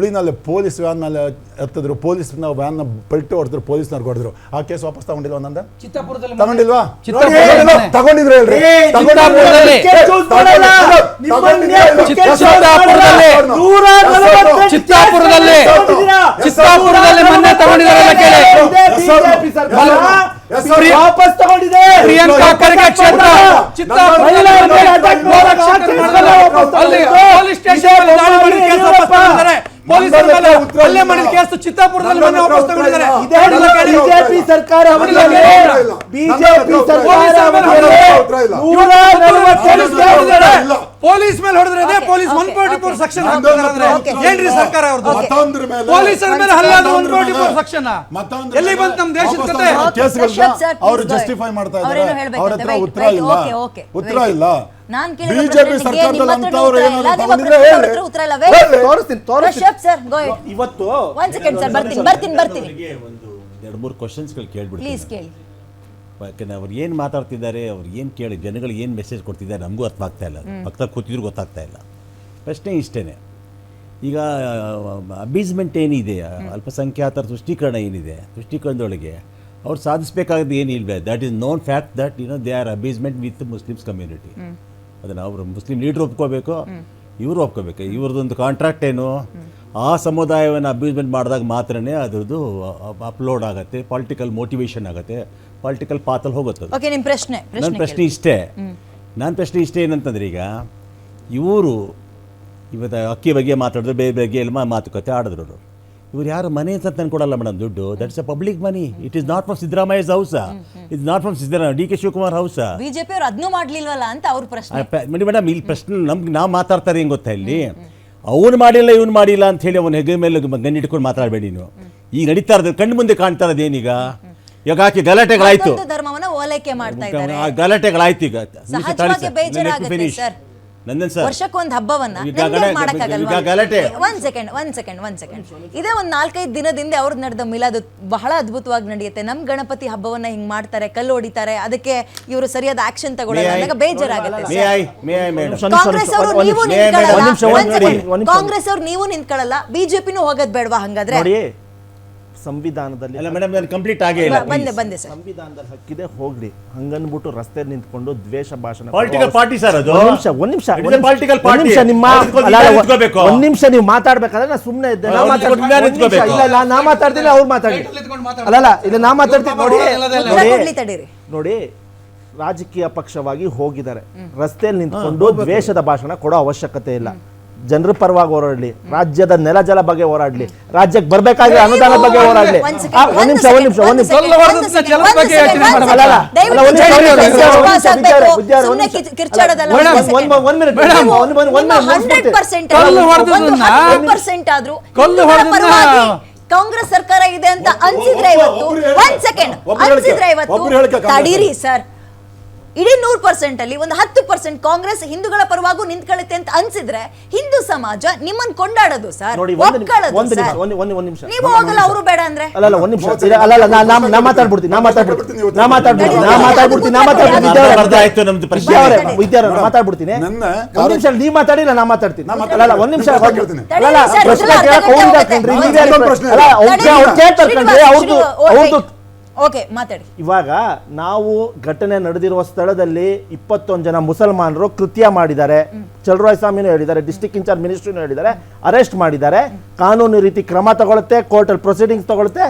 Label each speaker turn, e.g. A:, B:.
A: ಹುಬ್ಳಿನಲ್ಲಿ police van ಮೇಲೆ ಎತ್ತಿದ್ರು police van ಪಲ್ಟಿ ಹೊಡೆದ್ರು ಪೊಲೀಸ್ನವ್ರು ಹೊಡೆದ್ರು. ಆ ಕೇಸ್ ವಾಪಸ್ ತಗೊಂಡಿಲ್ವಾ ನಂದ?
B: ಚಿತ್ತಾಪುರದಲ್ಲಿ
A: ತಗೊಂಡಿಲ್ವಾ? ತಗೊಂಡಿದ್ರು ಹೇಳ್ರಿ.
B: ಚಿತ್ತಾಪುರದಲ್ಲಿ. ಚಿತ್ತಾಪುರದಲ್ಲಿ. ಮೊನ್ನೆ ತಗೊಂಡಿದ್ದಾರಲ್ಲ ಕೇಳಿ.
C: ವಾಪಸ್ ತಗೊಂಡಿದೆ.
B: ಪ್ರಿಯಾಂಕಾ ಖರ್ಗೆ ಕ್ಷೇತ್ರ. ಪೊಲೀಸ್ ಸ್ಟೇಷನ್ ಮೇಲೆ ದಾಳಿ ಮಾಡಿದ ಕೇಸ್ ವಾಪಸ್ ತಗೊಂಡಿದ್ದಾರೆ ಪೊಲೀಸರ ಮೇಲೆ ಹಲ್ಲೆ ಮಾಡಿದ ಕೇಸ್ ಚಿತ್ತಾಪುರದಲ್ಲಿ ಮೊನ್ನೆ ವಾಪಸ್ ತಗೊಂಡಿದ್ದಾರೆ.
C: ಬಿಜೆಪಿ ಸರ್ಕಾರ. ಬಿಜೆಪಿ ಸರ್ಕಾರ
B: ಪೊಲೀಸರ ಮೇಲೆ
C: ಅವಧಿಯಲ್ಲಿ
A: ಹೊಡೆದಿಲ್ಲ.
C: ನೂರ ನಲವತ್ತೇಳು
B: ಪೊಲೀಸ್ ಮೇಲೆ ಹೊಡೆದಿದ್ದಾರೆ.
A: ಇಲ್ಲ.
B: ಪೊಲೀಸ್ ಮೇಲೆ ಹೊಡೆದ್ರೆ
D: ಅದೇ
B: police one forty four. Section. ಏನ್ರಿ ಸರ್ಕಾರ ಅವ್ರದ್ದು
A: ಮತ್ತೊಂದ್ರ ಮೇಲೆ
B: ಪೊಲೀಸರ ಮೇಲೆ ಹಲ್ಲೆ ಆದ್ರೆ ಒನ್ ಫೋರ್ಟಿ ಫೋರ್ ಸೆಕ್ಷನ್
A: ಮತ್ತೊಂದ್ರ
B: ಎಲ್ಲಿ ಬಂತು ನಮ್ಮ ದೇಶದ ಕತೆ
A: ಕೇಸ್ಗಳನ್ನ ಅವ್ರು. ಜಸ್ಟಿಫೈ ಮಾಡ್ತಾ ಇದ್ದಾರೆ. ಅವ್ರ ಹತ್ರ ಉತ್ತರ ಇಲ್ಲ ಉತ್ತರ ಇಲ್ಲ
D: ನಾನು
A: ಬಿಜೆಪಿ ಸರ್ಕಾರದಲ್ಲಿ ಅಂತವ್ರು
D: ಉತ್ತರ
A: ಏನಾದ್ರು ತಗೊಂಡಿದ್ರೆ ಹೇಳಿ.
D: ಉತ್ತರ ಇಲ್ಲ.
A: ಹೇಳಿ.
C: ತೋರಿಸ್ತೀನಿ ತೋರಿಸ್ತೀನಿ
D: ಸರ್ ಗೋ
C: ಇವತ್ತು
D: ಒಂದ್ ಸೆಕೆಂಡ್ ಸರ್ ಬರ್ತೀನಿ ಬರ್ತೀನಿ ಬರ್ತೀನಿ
E: ಒಂದು ಎರಡು ಮೂರು ಕ್ವಶನ್ಸ್ಗಳು ಕೇಳ್ಬಿಡ್ತೀನಿ
D: ಪ್ಲೀಸ್ ಕೇಳಿ
E: ಯಾಕಂದ್ರೆ ಅವ್ರು ಏನು ಮಾತಾಡ್ತಿದ್ದಾರೆ ಅವ್ರು ಏನು ಕೇಳಿ ಜನಗಳು ಏನು ಮೆಸೇಜ್ ಕೊಡ್ತಿದ್ದಾರೆ ನಮಗೂ ಅರ್ಥ ಆಗ್ತಾ ಇಲ್ಲ. ಭಕ್ತ ಕೂತಿದ್ರು ಗೊತ್ತಾಗ್ತಾ ಇಲ್ಲ. ಪ್ರಶ್ನೆ ಇಷ್ಟೇ ಈಗ ಅಬೀಸ್ಮೆಂಟ್ ಏನಿದೆ? ಅಲ್ಪಸಂಖ್ಯಾತರ ತುಷ್ಟೀಕರಣ ಏನಿದೆ? ತುಷ್ಟೀಕರಣದೊಳಗೆ ಅವ್ರು ಸಾಧಿಸಬೇಕಾಗಿದ್ದು ಏನು ಇಲ್ವೇ? That is known fact that you know they are appeasement with Muslims community ಅದನ್ನು ಅವರು ಮುಸ್ಲಿಂ ಲೀಡ್ರ್ ಒಪ್ಕೋಬೇಕು ಇವರು ಒಪ್ಕೋಬೇಕು. ಇವ್ರದ್ದೊಂದು ಕಾಂಟ್ರಾಕ್ಟ್ ಏನು? ಆ ಸಮುದಾಯವನ್ನು ಅಬ್ಯೂಸ್ಮೆಂಟ್ ಮಾಡಿದಾಗ ಮಾತ್ರನೇ ಅದರದ್ದು ಅಪ್ಲೋಡ್ ಆಗುತ್ತೆ ಪೊಲಿಟಿಕಲ್ ಮೋಟಿವೇಶನ್ ಆಗುತ್ತೆ. ಪೊಲಿಟಿಕಲ್ ಪಾತಲ್ಲಿ ಹೋಗುತ್ತೆ ಅದು.
D: ಓಕೆ ನಿಮ್ಮ ಪ್ರಶ್ನೆ
E: ನನ್ನ
D: ಪ್ರಶ್ನೆ
E: ಪ್ರಶ್ನೆ ಇಷ್ಟೇ. ನನ್ನ ಪ್ರಶ್ನೆ ಇಷ್ಟೇ ಏನಂತಂದ್ರೆ ಈಗ ಇವರು ಇವತ್ತು ಅಕ್ಕಿ ಬಗ್ಗೆ ಮಾತಾಡಿದ್ರು ಬೇರೆ ಬಗ್ಗೆ ಎಲ್ಲ ಮಾ- ಮಾತುಕತೆ ಆಡಿದ್ರು ಅವರು. ಇವ್ರು ಯಾರು ಮನೆ ಅಂತ ತಂದ್ಕೊಡಲ್ಲ ಮೇಡಮ್ ದುಡ್ಡು. That's a public money it is not from Siddaramaiah's house it's not from Siddaramaiah D K Shivakumar house
D: BJP ಅವರು ಅದನ್ನೂ ಮಾಡಲಿಲ್ವಲ್ಲ ಅಂತ ಅವ್ರ ಪ್ರಶ್ನೆ.
E: ಮೇಡಮ್ ಇಲ್ಲಿ ಪ್ರಶ್ನೆ ನಮ್ಗೆ ನಾವು ಮಾತಾಡ್ತಾರೆ ಹೆಂಗೆ ಗೊತ್ತಾ ಇಲ್ಲಿ? ಅವನು ಮಾಡಿಲ್ಲ ಇವನು ಮಾಡಿಲ್ಲ ಅಂತ ಹೇಳಿ ಅವನ ಹೆಗ್ಗೆ ಮೇಲೆ ಗಣ್ಣಿಟ್ಕೊಂಡು ಮಾತಾಡಬೇಡಿ ನೀವು ಈಗ ನಡೀತಾ ಇರೋದು ಕಣ್ಣು ಮುಂದೆ ಕಾಣ್ತಾ ಇರೋದು ಏನೀಗ ಈಗ ಆಕೆ ಗಲಾಟೆಗಳಾಯ್ತು
D: ಧರ್ಮವನ್ನ ಓಲೈಕೆ ಮಾಡ್ತಾ ಇದ್ದಾರೆ.
E: ಆ ಗಲಾಟೆಗಳಾಯ್ತು ಈಗ.
D: ಸಹಜವಾಗಿ ಬೇಜಾರಾಗುತ್ತೆ ಸರ್.
E: ನಂದನ್ ಸರ್.
D: ವರ್ಷಕ್ಕೊಂದ್ ಹಬ್ಬವನ್ನ ನೆಮ್ಮದಿಯಾಗಿ
E: ಗಲಾಟೆ-
D: ಒಂದ್ ಸೆಕೆಂಡ್ ಒಂದ್ ಸೆಕೆಂಡ್ ಒಂದ್ ಸೆಕೆಂಡ್ ಇದೇ ಒಂದ್ ನಾಲ್ಕೈದು ದಿನದಿಂದ ಅವ್ರದ್ದು ನಡೆದ ಮಿಲಾದ್ ಬಹಳ ಅದ್ಭುತವಾಗಿ ನಡೆಯುತ್ತೆ. ನಮ್ ಗಣಪತಿ ಹಬ್ಬವನ್ನ ಹಿಂಗ್ ಮಾಡ್ತಾರೆ ಕಲ್ಲು ಹೊಡಿತಾರೆ ಅದಕ್ಕೆ ಇವರು ಸರಿಯಾದ ಆಕ್ಷನ್ ತಗೊಳ್ಳಲ್ಲ ಅಂದಾಗ ಬೇಜಾರಾಗುತ್ತೆ ಕಾಂಗ್ರೆಸ್ ಅವರು ನೀವು ನಿಂತ್ಕೊಳ್ಳಲ್ಲ. ಕಾಂಗ್ರೆಸ್ ಅವ್ರು ನೀವು ನಿಂತ್ಕೊಳ್ಳಲ್ಲ. ಬಿಜೆಪಿನೂ ಹೋಗೋದ್ ಬೇಡವಾ ಹಂಗಾದ್ರೆ?
C: ನೋಡಿ ಸಂವಿಧಾನದಲ್ಲಿ
E: ಅಲ್ಲ ಮೇಡಮ್ ನಾನು ಕಂಪ್ಲೀಟ್ ಆಗೇ ಇಲ್ಲ
D: ಬ- ಬಂದೆ ಬಂದೆ ಸರ್.
C: ಸಂವಿಧಾನದಲ್ಲಿ ಹಕ್ಕಿದೆ ಹೋಗ್ಲಿ ಹಂಗನ್ಬಿಟ್ಟು ರಸ್ತೆ ನಿಂತ್ಕೊಂಡು ದ್ವೇಷ ಭಾಷಣ
E: ಪೊಲಿಟಿಕಲ್ ಪಾರ್ಟಿ ಸರ್ ಅದು?
C: ಒಂದ್ ನಿಮಿಷ ಒಂದ್ ನಿಮಿಷ ಒಂದ್ ನಿಮಿಷ,
E: political
C: ಒಂದ್
E: party.
C: ನಿಮಿಷ ನಿಮ್ಮ
E: ಅದಕ್ಕೊಂದು
C: ಅಲ್ಲ, ಅಲ್ಲ,
E: ನಿಂತ್ಕೋಬೇಕು.
C: ಒಂದ್ ನಿಮಿಷ ನೀವು ಮಾತಾಡ್ಬೇಕಾದ್ರೆ ನಾ ಸುಮ್ನೆ ಇದ್ದೆ. ನಾ
E: ಅವ್ರು
C: ಮಾತಾಡ್ತೀನಿ.
E: ನಿಂತ್ಕೊಂಡು
C: ಒಂದ್ ನಿಮಿಷ,
E: ನಿಂತ್ಕೋಬೇಕು.
C: ಇಲ್ಲ ಇಲ್ಲ ನಾ ಮಾತಾಡ್ತೀನಿ ಅವ್ರು ಮಾತಾಡಿ. ಅಲ್ಲ ಅಲ್ಲ ಇಲ್ಲ ನಾ ಮಾತಾಡ್ತೀನಿ ನೋಡಿ.
D: ಉತ್ತರ ಕೊಡ್ಲಿ ತಡೀರಿ.
C: ನೋಡಿ ರಾಜಕೀಯ ಪಕ್ಷವಾಗಿ ಹೋಗಿದ್ದಾರೆ. ರಸ್ತೆಯಲ್ಲಿ ನಿಂತ್ಕೊಂಡು ದ್ವೇಷದ ಭಾಷಣ ಕೊಡೋ ಅವಶ್ಯಕತೆ ಇಲ್ಲ. ಜನರ ಪರವಾಗಿ ಹೋರಾಡ್ಲಿ ರಾಜ್ಯದ ನೆಲ ಜಲ ಬಗ್ಗೆ ಹೋರಾಡ್ಲಿ ರಾಜ್ಯಕ್ಕೆ ಬರ್ಬೇಕಾದ್ರೆ ಅನುದಾನ ಬಗ್ಗೆ ಹೋರಾಡ್ಲಿ
D: ಒಂದ್
C: ನಿಮಿಷ ಒಂದ್ ನಿಮಿಷ ಒಂದ್ ನಿಮಿಷ
D: second,
B: ಕಲ್ಲು
D: ಒಂದ್
B: ಹೊಡೆದ
D: second,
B: ಜಲದ
D: ಒಂದ್
B: ಬಗ್ಗೆ
D: second,
B: ಯೋಚನೆ
D: ಒಂದ್
B: ಮಾಡಲ್ಲ.
D: second.
C: ಅಲ್ಲ,
D: ದಯವಿಟ್ಟು
C: ಒಂದ್ ನಿಮಿಷ,
D: ಜನ
C: ಒಂದ್ ನಿಮಿಷ,
D: ವಿಶ್ವಾಸ
C: ಒಂದ್ ನಿಮಿಷ,
D: ಆಗ್ಬೇಕು.
C: ವಿದ್ಯಾರ್ಥಿ,
D: ಸುಮ್ನೆ
C: ಒಂದ್ ನಿಮಿಷ.
D: ಕಿಚ್- ಕಿರ್ಚಾಡೋದಲ್ಲ,
C: ಮೇಡಮ್,
D: ಒಂದ್
C: ಒಂದ್
D: second.
C: ಒಂದ್ minute,
B: ಮೇಡಮ್,
C: ಒಂದ್ ಒಂದ್ ಒಂದ್
D: ನಿಮ್ಮ
C: minute
D: 100%
B: ಕಲ್ಲು
D: ಅಲ್ಲ,
B: ಹೊಡೆದದನ್ನ
D: ಒಂದು 100% ಆದ್ರೂ
B: ಕಲ್ಲು
D: ಹಿಂದೂಗಳ
B: ಹೊಡೆದದನ್ನ
D: ಪರವಾಗಿ ಕಾಂಗ್ರೆಸ್ ಸರ್ಕಾರ ಇದೆ ಅಂತ ಅನ್ಸಿದ್ರೆ ಇವತ್ತು ಒಂದ್ ಸೆಕೆಂಡ್ ಅನ್ಸಿದ್ರೆ ಇವತ್ತು ತಡೀರಿ ಸರ್ ಇಡೀ ನೂರ್ ಪರ್ಸೆಂಟ್ ಅಲ್ಲಿ ಒಂದು ಹತ್ತು ಪರ್ಸೆಂಟ್ ಕಾಂಗ್ರೆಸ್ ಹಿಂದೂಗಳ ಪರವಾಗೂ ನಿಂತ್ಕೊಳ್ಳುತ್ತೆ ಅಂತ ಅನ್ಸಿದ್ರೆ ಹಿಂದೂ ಸಮಾಜ ನಿಮ್ಮನ್ನ ಕೊಂಡಾಡೋದು ಸರ್
C: ನೋಡಿ ಒಂದ್ ನಿಮಿಷ ಒಂದ್ ನಿಮಿಷ
D: ಸರ್.
C: ಒಂದ್ ಒಂದ್ ಒಂದ್ ನಿಮಿಷ.
D: ನೀವು ಹೋಗಲ್ಲ ಅವರು ಬೇಡ ಅಂದ್ರೆ.
C: ಅಲ್ಲ ಅಲ್ಲ ಒಂದ್ ನಿಮಿಷ. ಇಲ್ಲ, ಅಲ್ಲ ಅಲ್ಲ ನಾ- ನಾ- ನಾ ಮಾತಾಡ್ಬಿಡ್ತೀನಿ ನಾ ಮಾತಾಡ್ಬಿಡ್ತೀನಿ ನಾ ಮಾತಾಡ್ಬಿಡ್ತೀನಿ ನಾ ಮಾತಾಡ್ಬಿಡ್ತೀನಿ ನಾ ಮಾತಾಡ್ಬಿಡ್ತೀನಿ. ವಿದ್ಯಾ ಅವರೇ,
E: ಅರ್ಧ ಆಯ್ತು ನಮ್ದು ಪ್ರಶ್ನೆ.
C: ವಿದ್ಯಾ ಅವರೇ,
D: ಮಾತಾಡಿ.
C: ವಿದ್ಯಾ ಅವರೇ, ಮಾತಾಡ್ಬಿಡ್ತೀನಿ.
A: ನನ್ನ
C: ಒಂದ್ ನಿಮಿಷ ನೀವ್ ಮಾತಾಡಿಲ್ಲ ನಾ ಮಾತಾಡ್ತೀನಿ.
A: ನಾ
C: ಅಲ್ಲ ಅಲ್ಲ ಒಂದ್ ನಿಮಿಷ
A: ನಿಮಿಷ ಮಾತಾಡ್ತೀನಿ.
C: ಅಲ್ಲ ಅಲ್ಲ
D: ತಡೀರಿ ಸರ್,
C: ಪ್ರಶ್ನೆ
D: ಇದ್ರಲ್ಲಿ
C: ಕೇಳಕ್
D: ಅರ್ಧ ಗಂಟೆ
C: ಹೋಗಿಲ್ಲ
D: ಹೋಗುತ್ತೆ.
C: ಕಣ್ರಿ,
D: ಒಂದ್
C: ನೀವೇ
A: second
C: ಅಲ್ಲ,
A: ಪ್ರಶ್ನೆ
C: ಅಲ್ಲ ಅವ್ರು ಕೇ- ಅವ್ರು ಕೇಳ್ತಾರೆ ಕಣ್ರಿ ಅವ್ರದ್ದು ಅವ್ರದ್ದು
D: ಓಕೆ ಮಾತಾಡಿ.
C: ಇವಾಗ ನಾವು ಘಟನೆ ನಡೆದಿರುವ ಸ್ಥಳದಲ್ಲಿ ಇಪ್ಪತ್ತೊಂದು ಜನ ಮುಸಲ್ಮಾನರು ಕೃತ್ಯ ಮಾಡಿದ್ದಾರೆ. ಚಲರಾಯ ಸ್ವಾಮಿನೂ ಹೇಳಿದ್ದಾರೆ ಡಿಸ್ಟಿಕ್ ಇನ್ಚಾರ್ಜ್ ಮಿನಿಸ್ಟ್ರಿನೂ ಹೇಳಿದ್ದಾರೆ ಅರೆಸ್ಟ್ ಮಾಡಿದ್ದಾರೆ. ಕಾನೂನು ರೀತಿ ಕ್ರಮ ತಗೊಳುತ್ತೆ ಕೋರ್ಟಲ್ಲಿ ಪ್ರೊಸೀಡಿಂಗ್ಸ್ ತಗೊಳುತ್ತೆ